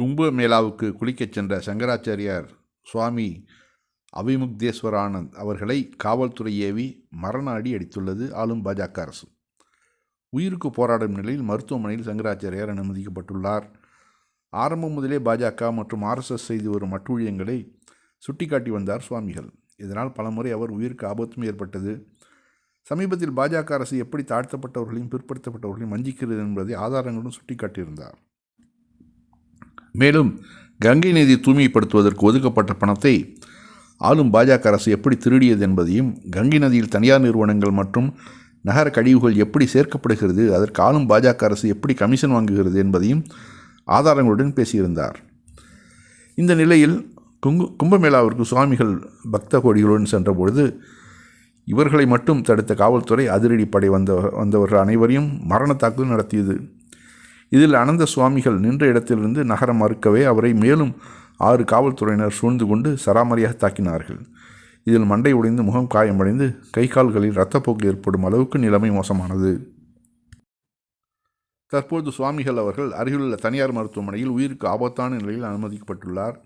கும்பமேளாவுக்கு குளிக்கச் சென்ற சங்கராச்சாரியார் சுவாமி அபிமுக்தேஸ்வரானந்த் அவர்களை காவல்துறை ஏவி மரண அடி அடித்துள்ளது ஆளும் பாஜக அரசு. உயிருக்கு போராடும் நிலையில் மருத்துவமனையில் சங்கராச்சாரியார் அனுமதிக்கப்பட்டுள்ளார். ஆரம்பம் முதலே பாஜக மற்றும் ஆர்எஸ்எஸ் செய்து வரும் அட்டூழியங்களை சுட்டிக்காட்டி வந்தார் சுவாமிகள். இதனால் பலமுறை அவர் உயிருக்கு ஆபத்தும் ஏற்பட்டது. சமீபத்தில் பாஜக அரசு எப்படி தாழ்த்தப்பட்டவர்களையும் பிற்படுத்தப்பட்டவர்களையும் வஞ்சிக்கிறது என்பதை ஆதாரங்களுடன் சுட்டிக்காட்டியிருந்தார். மேலும் கங்கை நிதி தூய்மைப்படுத்துவதற்கு ஒதுக்கப்பட்ட பணத்தை ஆளும் பாஜக அரசு எப்படி திருடியது என்பதையும் கங்கை நதியில் தனியார் நிறுவனங்கள் மற்றும் நகர கழிவுகள் எப்படி சேர்க்கப்படுகிறது அதற்கு ஆளும் பாஜக அரசு எப்படி கமிஷன் வாங்குகிறது என்பதையும் ஆதாரங்களுடன் பேசியிருந்தார். இந்த நிலையில் குங்கு கும்பமேளாவிற்கு சுவாமிகள் பக்த கோடிகளுடன் சென்றபொழுது இவர்களை மட்டும் தடுத்த காவல்துறை அதிரடிப்படை வந்த வந்தவர்கள் அனைவரையும் மரண தாக்குதல் நடத்தியது. இதில் அனந்த சுவாமிகள் நின்ற இடத்திலிருந்து நகர மறுக்கவே அவரை மேலும் ஆறு காவல்துறையினர் சூழ்ந்து கொண்டு சராமரியாக தாக்கினார்கள். இதில் மண்டை உடைந்து முகம் காயமடைந்து கை கால்களில் இரத்தப்போக்கு ஏற்படும் அளவுக்கு நிலைமை மோசமானது. தற்போது சுவாமிகள் அவர்கள் அருகிலுள்ள தனியார் மருத்துவமனையில் உயிருக்கு ஆபத்தான நிலையில் அனுமதிக்கப்பட்டுள்ளார்.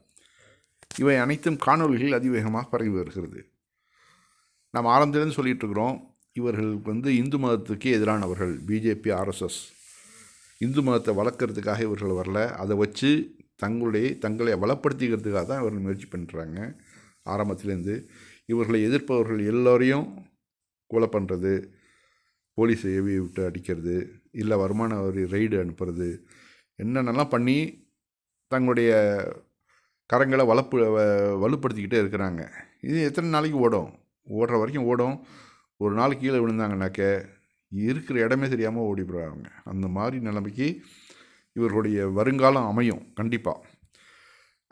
இவை அனைத்தும் காணொலிகளில் அதிவேகமாக பரவி வருகிறது. நாம் ஆரம்பத்திலேருந்து சொல்லிட்டு இருக்கிறோம் இவர்கள் வந்து இந்து மதத்துக்கு எதிரானவர்கள் பிஜேபி ஆர்எஸ்எஸ் இந்து மதத்தை வளர்க்குறதுக்காக இவர்கள் வரல. அதை வச்சு தங்களுடைய தங்களை வளப்படுத்திக்கிறதுக்காக தான் இவர்கள் முயற்சி பண்ணுறாங்க ஆரம்பத்துலேருந்து இவர்களை எதிர்ப்பவர்கள் எல்லோரையும் கொலை பண்ணுறது போலீஸ் ஏவி விட்டு அடிக்கிறது இல்லை வருமான வரி ரெய்டு அனுப்புறது என்னென்னலாம் பண்ணி தங்களுடைய கரங்களை வளப்பு வ- வலுப்படுத்திக்கிட்டே இருக்கிறாங்க. இது எத்தனை நாளைக்கு ஓடும்? ஓடுற வரைக்கும் ஓடும். ஒரு நாள் கீழே விழுந்தாங்கனாக்க இருக்கிற இடமே தெரியாமல் ஓடி போகிறாங்க அந்த மாதிரி நிலைமைக்கு இவர்களுடைய வருங்காலம் அமையும் கண்டிப்பாக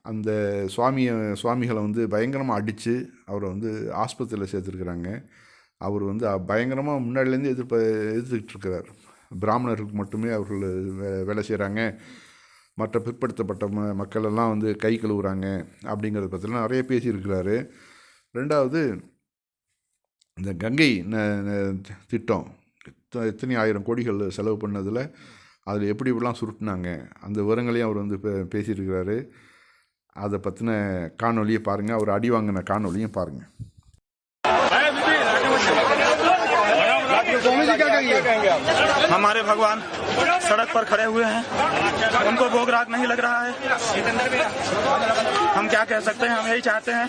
அந்த சுவாமியை சுவாமிகளை வந்து பயங்கரமாக அடித்து அவரை வந்து ஆஸ்பத்திரியில் சேர்த்துருக்குறாங்க. அவர் வந்து பயங்கரமாக முன்னாடிலேருந்து எதிர்ப்ப எதிர்த்துக்கிட்டு இருக்கிறார் பிராமணர்களுக்கு மட்டுமே அவர்கள் வே- வேலை செய்கிறாங்க மற்ற பிற்படுத்தப்பட்ட ம மக்களெல்லாம் வந்து கை கழுவுறாங்க அப்படிங்கிறத பற்றிலாம் நிறைய பேசியிருக்கிறாரு. ரெண்டாவது இந்த கங்கை ந- திட்டம் எத்தனை ஆயிரம் கோடிகள் செலவு பண்ணதில் அதில் எப்படி இப்படிலாம் சுருட்டினாங்க அந்த விவரங்களையும் அவர் வந்து பே பேசியிருக்கிறாரு அதை பற்றின காணொலியை பாருங்கள் அவர் அடி வாங்கின காணொலியும் பாருங்கள் स्वामी जी क्या कहेंगे हमारे भगवान सड़क पर खड़े हुए हैं उनको भोग राग नहीं लग रहा है हम क्या कह सकते हैं हम यही चाहते हैं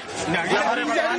हमारे भगवान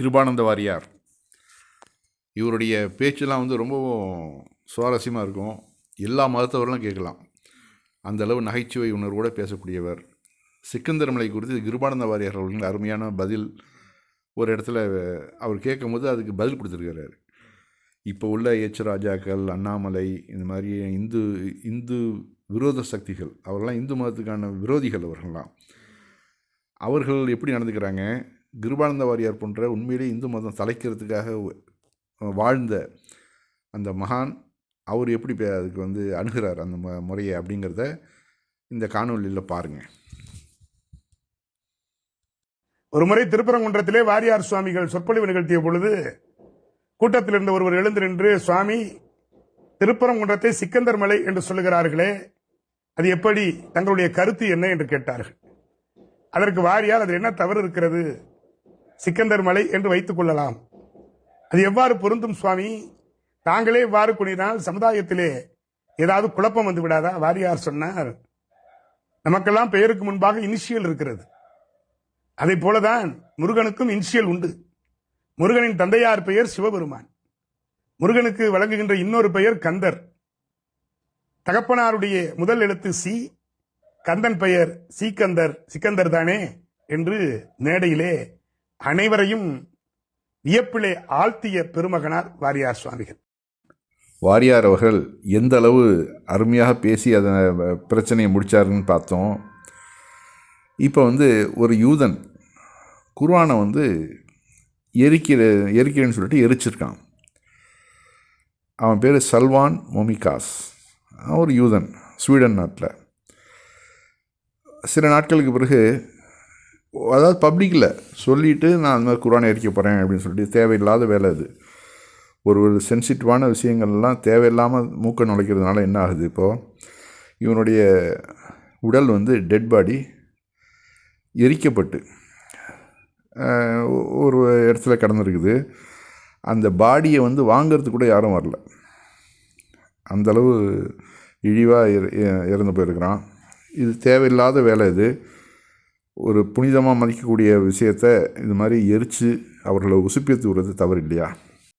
கிருபானந்த வாரியார். இவருடைய பேச்செல்லாம் வந்து ரொம்பவும் சுவாரஸ்யமாக இருக்கும். எல்லா மதத்தவர்களும் கேட்கலாம். அந்த அளவு நகைச்சுவை உணர்வோடு பேசக்கூடியவர். சிக்கந்தர் மலை குறித்து கிருபானந்த வாரியார் அவர்களின் அருமையான பதில் ஒரு இடத்துல அவர் கேட்கும் போது அதுக்கு பதில் கொடுத்துருக்கிறார். இப்போ உள்ள எச் ராஜாக்கள் அண்ணாமலை இந்த மாதிரி இந்து இந்து விரோத சக்திகள் அவர்கள்லாம் இந்து மதத்துக்கான விரோதிகள் அவர்கள்லாம். அவர்கள் எப்படி நடந்துக்கிறாங்க? கிருபானந்த வாரியார் போன்ற உண்மையிலே இந்து மதம் தலைக்கிறதுக்காக வாழ்ந்த அந்த மகான் அவர் எப்படி அதுக்கு வந்து அணுகிறார் அந்த ம முறையை அப்படிங்கிறத இந்த காணொலியில் பாருங்கள் ஒரு முறை திருப்பரங்குன்றத்திலே வாரியார் சுவாமிகள் சொற்பொழிவு நிகழ்த்திய பொழுது கூட்டத்தில் இருந்த ஒருவர் எழுந்து நின்று சுவாமி திருப்பரங்குன்றத்தை சிக்கந்தர் மலை என்று சொல்லுகிறார்களே அது எப்படி? தங்களுடைய கருத்து என்ன? என்று கேட்டார்கள். அதற்கு வாரியார் அதில் என்ன தவறு இருக்கிறது? சிக்கந்தர் மலை என்று வைத்துக் கொள்ளலாம். அது எவ்வாறு பொருந்தும் சுவாமி? தாங்களே இவ்வாறு கூறினால் சமுதாயத்திலே ஏதாவது குழப்பம் வந்து விடாதா? வாரியார் சொன்னார். நமக்கெல்லாம் பெயருக்கு முன்பாக இனிஷியல் இருக்கிறது. அதை போலதான் முருகனுக்கும் இனிஷியல் உண்டு. முருகனின் தந்தையார் பெயர் சிவபெருமான். முருகனுக்கு வழங்குகின்ற இன்னொரு பெயர் கந்தர். தகப்பனாருடைய முதல் எழுத்து சி. கந்தன் பெயர் சீக்கந்தர் சிக்கந்தர் தானே என்று மேடையிலே அனைவரையும் வியப்பிலே ஆழ்த்திய பெருமகனார் வாரியார் சுவாமிகள். வாரியார் அவர்கள் எந்த அளவு அருமையாக பேசி அதை பிரச்சனையை முடித்தாருன்னு பார்த்தோம். இப்போ வந்து ஒரு யூதன் குர்வானை வந்து எரிக்கிற எரிக்கிறேன்னு சொல்லிட்டு எரிச்சிருக்கான். அவன் பேர் சல்வான் மொமிகாஸ். அவன் ஒரு யூதன் ஸ்வீடன் நாட்டில். சில நாட்களுக்கு பிறகு அதாவது பப்ளிக்கில் சொல்லிவிட்டு நான் அந்த மாதிரி குரானை எரிக்க போகிறேன் அப்படின்னு சொல்லிட்டு தேவையில்லாத வேலை அது. ஒரு ஒரு சென்சிட்டிவான விஷயங்கள்லாம் தேவையில்லாமல் மூக்க நுழைக்கிறதுனால என்ன ஆகுது இப்போது இவனுடைய உடல் வந்து டெட் பாடி எரிக்கப்பட்டு ஒரு இடத்துல கிடந்திருக்குது. அந்த பாடியை வந்து வாங்கிறதுக்கு கூட யாரும் வரல. அந்த அளவு இழிவாக இற இறந்து போயிருக்கிறான். இது தேவையில்லாத வேலை இது. ஒரு புனிதமாக மதிக்கக்கூடிய விஷயத்தை இது மாதிரி எரித்து அவர்களை உசுப்பேற்றி விடுறது தவறு இல்லையா